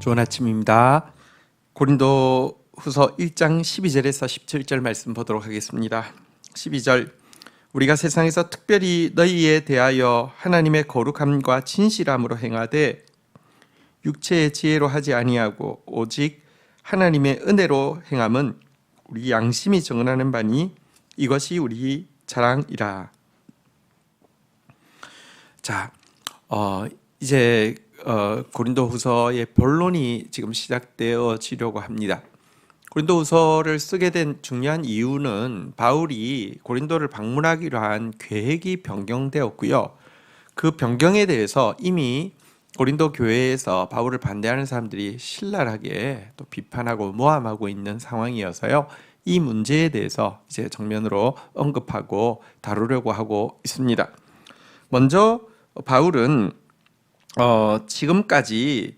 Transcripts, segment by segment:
좋은 아침입니다. 고린도 후서 1장 12절에서 17절 말씀 보도록 하겠습니다. 12절 우리가 세상에서 특별히 너희에 대하여 하나님의 거룩함과 진실함으로 행하되 육체의 지혜로 하지 아니하고 오직 하나님의 은혜로 행함은 우리 양심이 정언하는 바니 이것이 우리 자랑이라. 자, 어, 이제 어, 고린도후서의 본론이 지금 시작되어지려고 합니다. 고린도후서를 쓰게 된 중요한 이유는 바울이 고린도를 방문하기로 한 계획이 변경되었고요. 그 변경에 대해서 이미 고린도 교회에서 바울을 반대하는 사람들이 신랄하게 또 비판하고 모함하고 있는 상황이어서요. 이 문제에 대해서 이제 정면으로 언급하고 다루려고 하고 있습니다. 먼저 바울은 어, 지금까지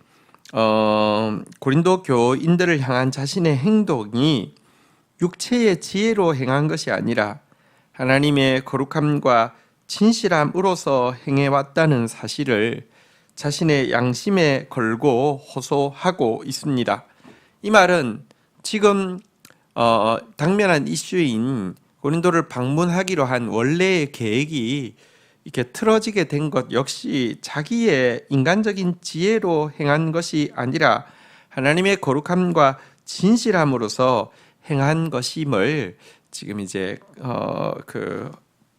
어, 고린도 교인들을 향한 자신의 행동이 육체의 지혜로 행한 것이 아니라 하나님의 거룩함과 진실함으로서 행해왔다는 사실을 자신의 양심에 걸고 호소하고 있습니다. 이 말은 지금 어, 당면한 이슈인 고린도를 방문하기로 한 원래의 계획이 이렇게 틀어지게 된 것 역시 자기의 인간적인 지혜로 행한 것이 아니라 하나님의 거룩함과 진실함으로서 행한 것임을 지금 이제 어 그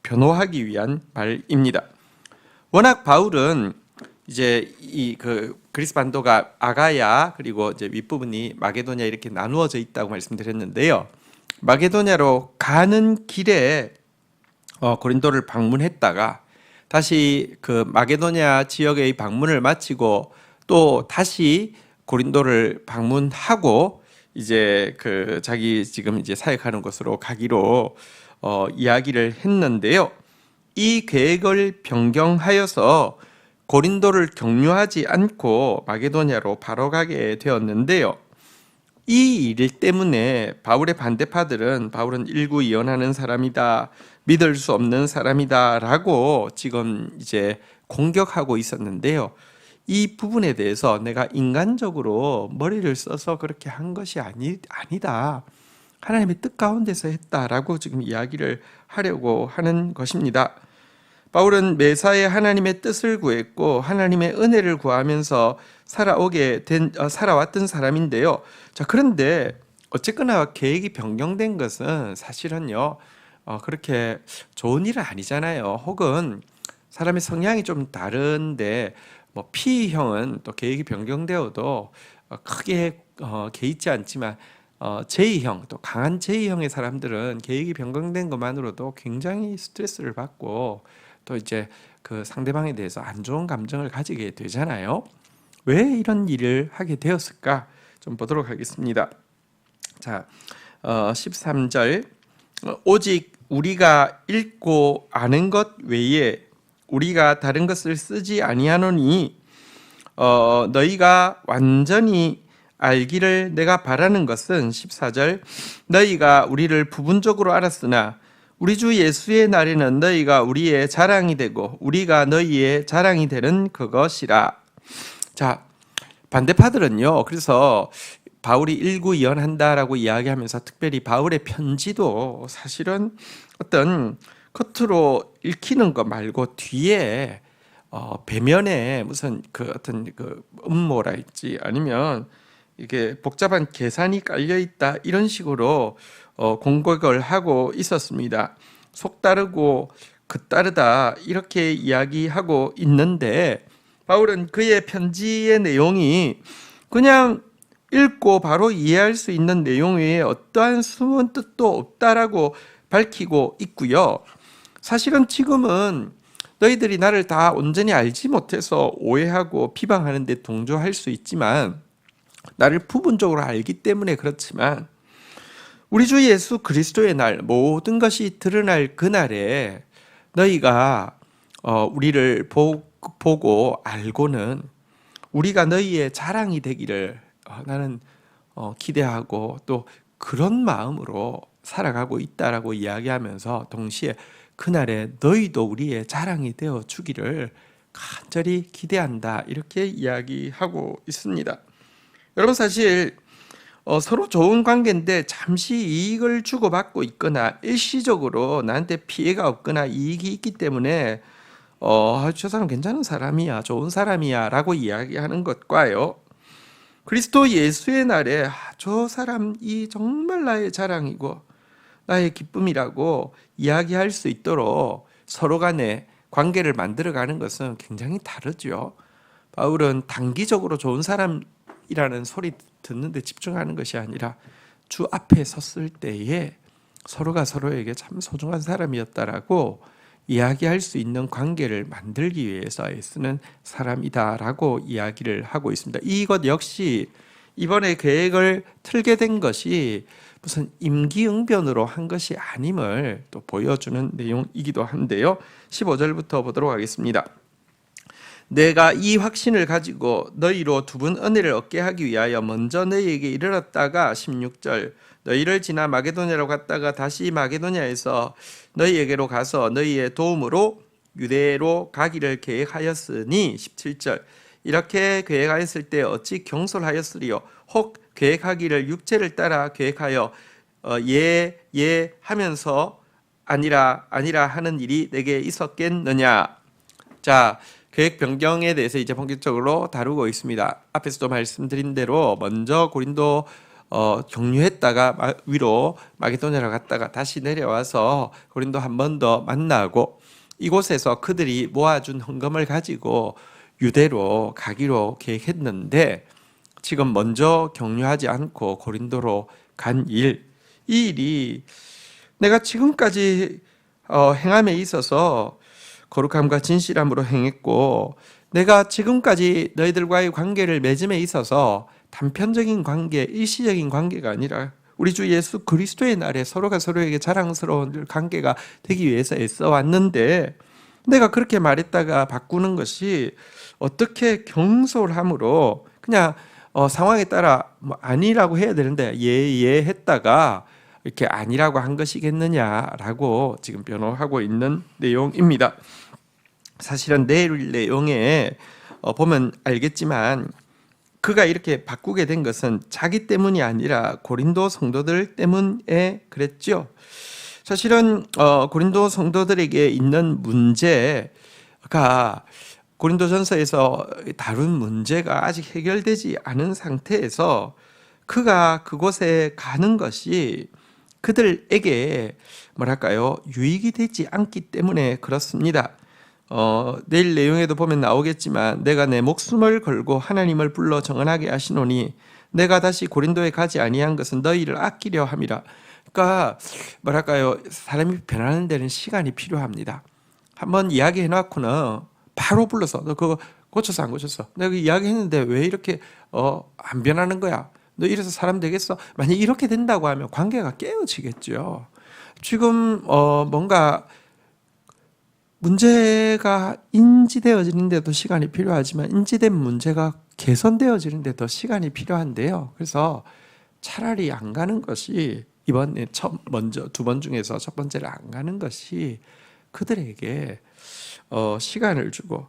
변호하기 위한 말입니다. 워낙 바울은 이제 이 그 그리스 반도가 아가야 그리고 이제 윗부분이 마게도냐 이렇게 나누어져 있다고 말씀드렸는데요. 마게도냐로 가는 길에 어 고린도를 방문했다가 다시 그 마게도냐 지역의 방문을 마치고 또 다시 고린도를 방문하고 이제 그 자기 지금 이제 사역하는 곳으로 가기로 어 이야기를 했는데요. 이 계획을 변경하여서 고린도를 격려하지 않고 마게도냐로 바로 가게 되었는데요. 이 일 때문에 바울의 반대파들은 바울은 일구이연하는 사람이다. 믿을 수 없는 사람이다라고 지금 이제 공격하고 있었는데요. 이 부분에 대해서 내가 인간적으로 머리를 써서 그렇게 한 것이 아니 아니다. 하나님의 뜻 가운데서 했다라고 지금 이야기를 하려고 하는 것입니다. 바울은 매사에 하나님의 뜻을 구했고 하나님의 은혜를 구하면서 살아오게 된 어, 살아왔던 사람인데요. 자 그런데 어쨌거나 계획이 변경된 것은 사실은요. 어, 그렇게 좋은 일은 아니잖아요. 혹은 사람의 성향이 좀 다른데 뭐 P형은 또 계획이 변경되어도 어, 크게 어, 개의치 않지만 어, J형 또 강한 J형의 사람들은 계획이 변경된 것만으로도 굉장히 스트레스를 받고 또 이제 그 상대방에 대해서 안 좋은 감정을 가지게 되잖아요. 왜 이런 일을 하게 되었을까? 좀 보도록 하겠습니다. 자, 어, 13절 어, 오직 우리가 읽고 아는 것 외에 우리가 다른 것을 쓰지 아니하노니 어, 너희가 완전히 알기를 내가 바라는 것은 14절 너희가 우리를 부분적으로 알았으나 우리 주 예수의 날에는 너희가 우리의 자랑이 되고 우리가 너희의 자랑이 되는 그것이라. 자, 반대파들은요. 그래서 바울이 일구이연한다라고 이야기하면서 특별히 바울의 편지도 사실은 어떤 겉으로 읽히는 것 말고 뒤에 어, 배면에 무슨 그 어떤 그 음모랄지 아니면 이게 복잡한 계산이 깔려 있다 이런 식으로 어, 공격을 하고 있었습니다. 속다르고 그따르다 이렇게 이야기하고 있는데 바울은 그의 편지의 내용이 그냥 읽고 바로 이해할 수 있는 내용 외에 어떠한 숨은 뜻도 없다라고 밝히고 있고요. 사실은 지금은 너희들이 나를 다 온전히 알지 못해서 오해하고 비방하는 데 동조할 수 있지만 나를 부분적으로 알기 때문에 그렇지만 우리 주 예수 그리스도의 날 모든 것이 드러날 그날에 너희가 어, 우리를 보, 보고 알고는 우리가 너희의 자랑이 되기를 어, 나는 어, 기대하고 또 그런 마음으로 살아가고 있다라고 이야기하면서 동시에 그날에 너희도 우리의 자랑이 되어 주기를 간절히 기대한다 이렇게 이야기하고 있습니다. 여러분 사실 어, 서로 좋은 관계인데 잠시 이익을 주고받고 있거나 일시적으로 나한테 피해가 없거나 이익이 있기 때문에 어, 아, 저 사람 괜찮은 사람이야, 좋은 사람이야 라고 이야기하는 것과요. 그리스도 예수의 날에 아, 저 사람이 정말 나의 자랑이고 나의 기쁨이라고 이야기할 수 있도록 서로 간에 관계를 만들어가는 것은 굉장히 다르죠. 바울은 단기적으로 좋은 사람이라는 소리 듣는데 집중하는 것이 아니라 주 앞에 섰을 때에 서로가 서로에게 참 소중한 사람이었다라고 이야기할 수 있는 관계를 만들기 위해서 애쓰는 사람이다라고 이야기를 하고 있습니다. 이것 역시 이번에 계획을 틀게 된 것이 무슨 임기응변으로 한 것이 아님을 또 보여주는 내용이기도 한데요. 15절부터 보도록 하겠습니다. 내가 이 확신을 가지고 너희로 두 분 은혜를 얻게 하기 위하여 먼저 너희에게 이르렀다가 16절 너희를 지나 마게도냐로 갔다가 다시 마게도냐에서 너희에게로 가서 너희의 도움으로 유대로 가기를 계획하였으니 17절 이렇게 계획하였을 때 어찌 경솔하였으리요? 혹 계획하기를 육체를 따라 계획하여 어, 예, 예 하면서 아니라 아니라 하는 일이 내게 있었겠느냐? 자 계획 변경에 대해서 이제 본격적으로 다루고 있습니다. 앞에서도 말씀드린 대로 먼저 고린도 어, 경유했다가 마- 위로 마게도냐로 갔다가 다시 내려와서 고린도 한 번 더 만나고 이곳에서 그들이 모아준 헌금을 가지고 유대로 가기로 계획했는데 지금 먼저 격려하지 않고 고린도로 간 일, 이 일이 내가 지금까지 어, 행함에 있어서 거룩함과 진실함으로 행했고 내가 지금까지 너희들과의 관계를 맺음에 있어서 단편적인 관계, 일시적인 관계가 아니라 우리 주 예수 그리스도의 날에 서로가 서로에게 자랑스러운 관계가 되기 위해서 애써 왔는데 내가 그렇게 말했다가 바꾸는 것이 어떻게 경솔함으로 그냥 어, 상황에 따라 뭐 아니라고 해야 되는데 예예 했다가 이렇게 아니라고 한 것이겠느냐라고 지금 변호하고 있는 내용입니다. 사실은 내일 내용에 어, 보면 알겠지만 그가 이렇게 바꾸게 된 것은 자기 때문이 아니라 고린도 성도들 때문에 그랬죠. 사실은 어, 고린도 성도들에게 있는 문제가 고린도전서에서 다룬 문제가 아직 해결되지 않은 상태에서 그가 그곳에 가는 것이 그들에게 뭐랄까요 유익이 되지 않기 때문에 그렇습니다. 어, 내일 내용에도 보면 나오겠지만 내가 내 목숨을 걸고 하나님을 불러 정언하게 하시노니 내가 다시 고린도에 가지 아니한 것은 너희를 아끼려 함이라. 그러니까 뭐랄까요 사람이 변하는 데는 시간이 필요합니다. 한번 이야기해 놓고는 바로 불러서 너 그거 고쳤어 안 고쳤어? 내가 이야기했는데 왜 이렇게 어, 안 변하는 거야? 너 이래서 사람 되겠어? 만약 이렇게 된다고 하면 관계가 깨어지겠죠. 지금 어, 뭔가 문제가 인지되어지는데도 시간이 필요하지만 인지된 문제가 개선되어지는데 더 시간이 필요한데요. 그래서 차라리 안 가는 것이 이번에 첫 먼저 두 번 중에서 첫 번째를 안 가는 것이 그들에게 어, 시간을 주고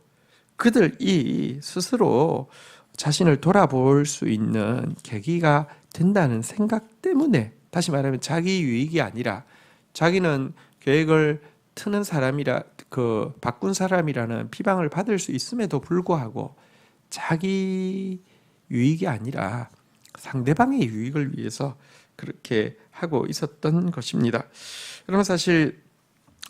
그들이 스스로 자신을 돌아볼 수 있는 계기가 된다는 생각 때문에 다시 말하면 자기 유익이 아니라 자기는 계획을 트는 사람이라 그 바꾼 사람이라는 비방을 받을 수 있음에도 불구하고 자기 유익이 아니라 상대방의 유익을 위해서 그렇게 하고 있었던 것입니다. 여러분 사실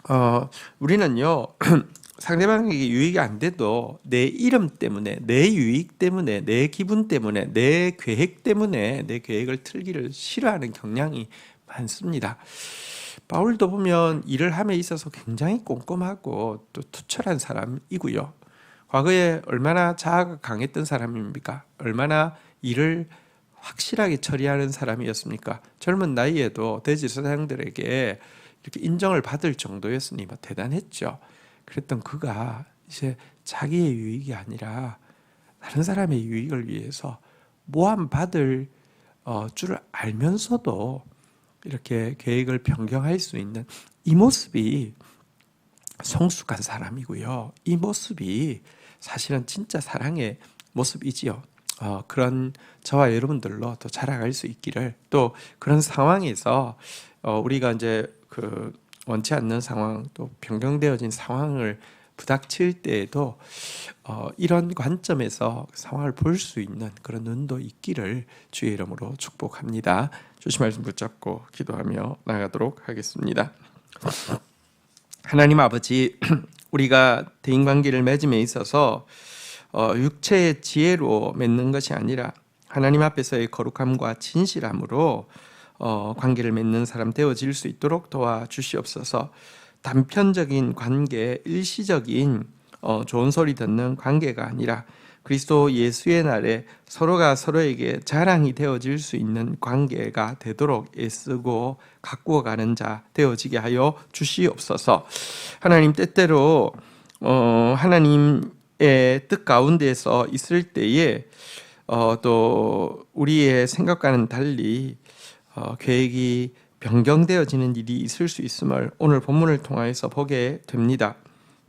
어, 우리는요 상대방에게 유익이 안 돼도 내 이름 때문에 내 유익 때문에 내 기분 때문에 내 계획 때문에 내 계획을 틀기를 싫어하는 경향이 많습니다. 바울도 보면 일을 함에 있어서 굉장히 꼼꼼하고 또 투철한 사람이고요. 과거에 얼마나 자아가 강했던 사람입니까? 얼마나 일을 확실하게 처리하는 사람이었습니까? 젊은 나이에도 대지 사장들에게 이렇게 인정을 받을 정도였으니 뭐 대단했죠. 그랬던 그가 이제 자기의 유익이 아니라 다른 사람의 유익을 위해서 모함 받을 어, 줄을 알면서도 이렇게 계획을 변경할 수 있는 이 모습이 성숙한 사람이고요. 이 모습이 사실은 진짜 사랑의 모습이지요. 어, 그런 저와 여러분들로 또 자라갈 수 있기를 또 그런 상황에서 어, 우리가 이제 그 원치 않는 상황 또 변경되어진 상황을 부닥칠 때에도 어, 이런 관점에서 상황을 볼 수 있는 그런 눈도 있기를 주의 이름으로 축복합니다. 주신 말씀 붙잡고 기도하며 나가도록 하겠습니다. 하나님 아버지, 우리가 대인 관계를 맺음에 있어서 어, 육체의 지혜로 맺는 것이 아니라 하나님 앞에서의 거룩함과 진실함으로 어, 관계를 맺는 사람 되어질 수 있도록 도와 주시옵소서. 단편적인 관계, 일시적인 어, 좋은 소리 듣는 관계가 아니라 그리스도 예수의 날에 서로가 서로에게 자랑이 되어질 수 있는 관계가 되도록 애쓰고 가꾸어 가는 자 되어지게 하여 주시옵소서. 하나님 때때로 어, 하나님의 뜻 가운데서 있을 때에 어, 또 우리의 생각과는 달리 어, 계획이 변경되어지는 일이 있을 수 있음을 오늘 본문을 통하여서 보게 됩니다.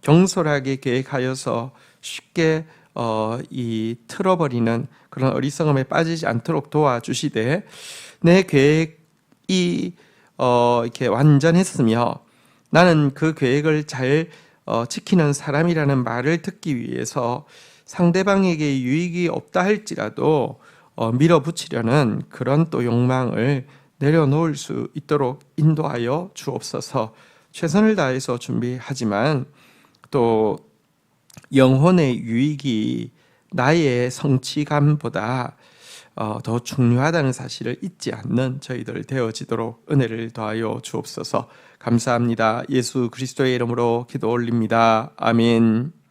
경솔하게 계획하여서 쉽게 어, 이 틀어버리는 그런 어리석음에 빠지지 않도록 도와주시되 내 계획이 어, 이렇게 완전했으며 나는 그 계획을 잘 어, 지키는 사람이라는 말을 듣기 위해서 상대방에게 유익이 없다 할지라도 어, 밀어붙이려는 그런 또 욕망을 내려놓을 수 있도록 인도하여 주옵소서. 최선을 다해서 준비하지만 또 영혼의 유익이 나의 성취감보다 어, 더 중요하다는 사실을 잊지 않는 저희들 되어지도록 은혜를 더하여 주옵소서. 감사합니다. 예수 그리스도의 이름으로 기도 올립니다. 아멘.